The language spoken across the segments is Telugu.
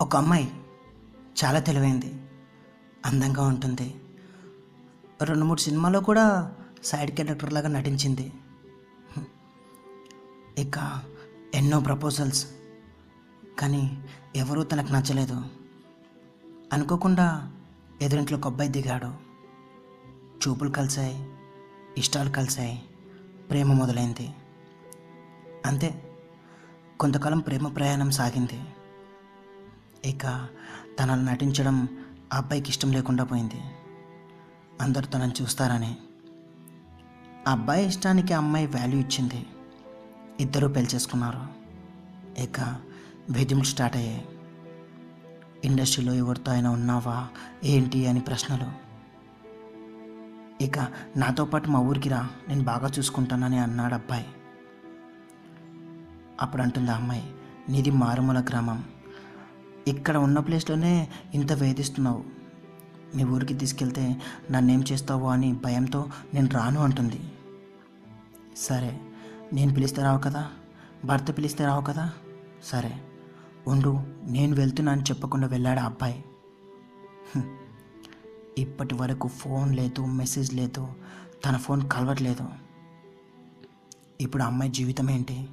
ఒక అమ్మాయి చాలా తెలివైంది అందంగా ఉంటుంది. రెండు మూడు సినిమాలో కూడా సైడ్ క్యారెక్టర్ లాగా నటించింది. ఇక ఎన్నో ప్రపోజల్స్ కానీ ఎవరూ తనకు నచ్చలేదు. అనుకోకుండా ఎదురింట్లో ఒక అబ్బాయి దిగాడు. చూపులు కలిసాయి ఇష్టాలు కలిసాయి ప్రేమ మొదలైంది. అంతే కొంతకాలం ప్రేమ ప్రయాణం సాగింది. ఇక తనను నటించడం ఆ అబ్బాయికి ఇష్టం లేకుండా పోయింది. అందరూ తనని చూస్తారని. ఆ అబ్బాయి ఇష్టానికి అమ్మాయి వాల్యూ ఇచ్చింది. ఇద్దరూ పెళ్ళి చేసుకున్నారు. ఇక వేధింపులు స్టార్ట్ అయ్యాయి. ఇండస్ట్రీలో ఎవరితో అయినా ఉన్నావా ఏంటి అని ప్రశ్నలు. ఇక నాతో పాటు మా ఊరికి రా నేను బాగా చూసుకుంటానని అన్నాడు అబ్బాయి. అప్పుడు అంటుంది ఆ అమ్మాయి నీది మారుమూల గ్రామం. ఇక్కడ ఉన్న ప్లేస్లోనే ఇంత వేధిస్తున్నావు. మీ ఊరికి తీసుకెళ్తే నన్నేం చేస్తావో అని భయంతో నేను రాను అంటుంది. సరే నేను పిలిస్తే రావు కదా? భర్త పిలిస్తే రావు కదా? సరే ఉండు నేను వెళ్తున్నా అని చెప్పకుండా వెళ్ళాడు ఆ అబ్బాయి. ఇప్పటి వరకు ఫోన్ లేదు మెసేజ్ లేదు తన ఫోన్ కలవట్లేదు. ఇప్పుడు ఆ అమ్మాయి జీవితం ఏంటి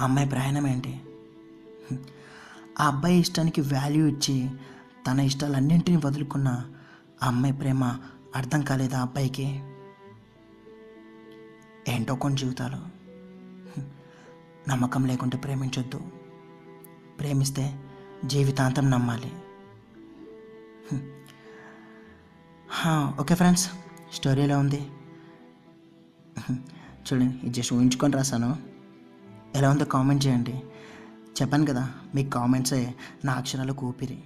అమ్మాయి ప్రయాణం ఏంటి ఆ అబ్బాయి ఇష్టానికి వాల్యూ ఇచ్చి తన ఇష్టాలన్నింటినీ వదులుకున్న ఆ అమ్మాయి ప్రేమ అర్థం కాలేదు ఆ అబ్బాయికి? ఏంటో కొన్ని జీవితాలు. నమ్మకం లేకుంటే ప్రేమించొద్దు. ప్రేమిస్తే జీవితాంతం నమ్మాలి. ఓకే ఫ్రెండ్స్ స్టోరీ ఎలా ఉంది? చూడండి ఇది జస్ట్ ఊహించుకొని రాశాను. ఎలా ఉందో కామెంట్ చేయండి. చెప్పాను కదా మీ కామెంట్సే నా అక్షరాలకు ఊపిరి